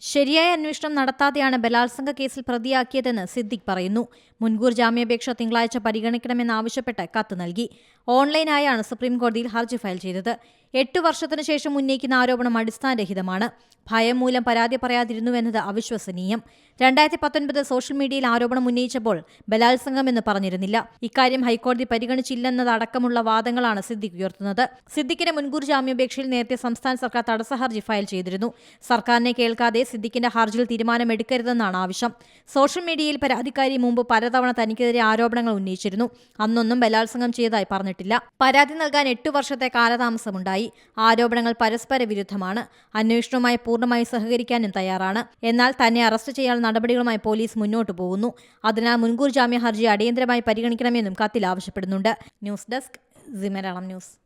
ശരിയായ അന്വേഷണം നടത്താതെയാണ് ബലാത്സംഗ കേസിൽ പ്രതിയാക്കിയതെന്ന് സിദ്ദിഖ് പറയുന്നു. മുൻകൂർ ജാമ്യാപേക്ഷ തിങ്കളാഴ്ച പരിഗണിക്കണമെന്നാവശ്യപ്പെട്ട് കത്ത് നൽകി. ഓൺലൈനായാണ് സുപ്രീംകോടതിയിൽ ഹർജി ഫയൽ ചെയ്തത്. എട്ടു വർഷത്തിനു ശേഷം ഉന്നയിക്കുന്ന ആരോപണം അടിസ്ഥാനരഹിതമാണ്. ഭയം മൂലം പരാതി പറയാതിരുന്നുവെന്നത് അവിശ്വസനീയം. രണ്ടായിരത്തി പത്തൊൻപത് സോഷ്യൽ മീഡിയയിൽ ആരോപണം ഉന്നയിച്ചപ്പോൾ ബലാത്സംഗമെന്ന് പറഞ്ഞിരുന്നില്ല. ഇക്കാര്യം ഹൈക്കോടതി പരിഗണിച്ചില്ലെന്നതടക്കമുള്ള വാദങ്ങളാണ് സിദ്ദിഖ് ഉയർത്തുന്നത്. സിദ്ദിഖിന്റെ മുൻകൂർ ജാമ്യാപേക്ഷയിൽ നേരത്തെ സംസ്ഥാന സർക്കാർ തടസ്സ ഹർജി ഫയൽ ചെയ്തിരുന്നു. സർക്കാരിനെ കേൾക്കാതെ സിദ്ദിഖിന്റെ ഹർജിയിൽ തീരുമാനമെടുക്കരുതെന്നാണ് ആവശ്യം. സോഷ്യൽ മീഡിയയിൽ പരാതിക്കാരി മുമ്പ് പലതവണ തനിക്കെതിരെ ആരോപണങ്ങൾ ഉന്നയിച്ചിരുന്നു. അന്നൊന്നും ബലാത്സംഗം ചെയ്തതായി പറഞ്ഞിട്ടില്ല. പരാതി നൽകാൻ എട്ടു വർഷത്തെ കാലതാമസമുണ്ടായി. ആരോപണങ്ങൾ പരസ്പര വിരുദ്ധമാണ്. അന്വേഷണവുമായി പൂർണമായി സഹകരിക്കാനും തയ്യാറാണ്. എന്നാൽ തന്നെ അറസ്റ്റ് ചെയ്യാൻ നടപടികളുമായി പോലീസ് മുന്നോട്ട് പോകുന്നു. അതിനാൽ മുൻകൂർ ജാമ്യ ഹർജി അടിയന്തരമായി പരിഗണിക്കണമെന്നും കത്തിൽ ആവശ്യപ്പെടുന്നുണ്ട്. News desk Malayalam news.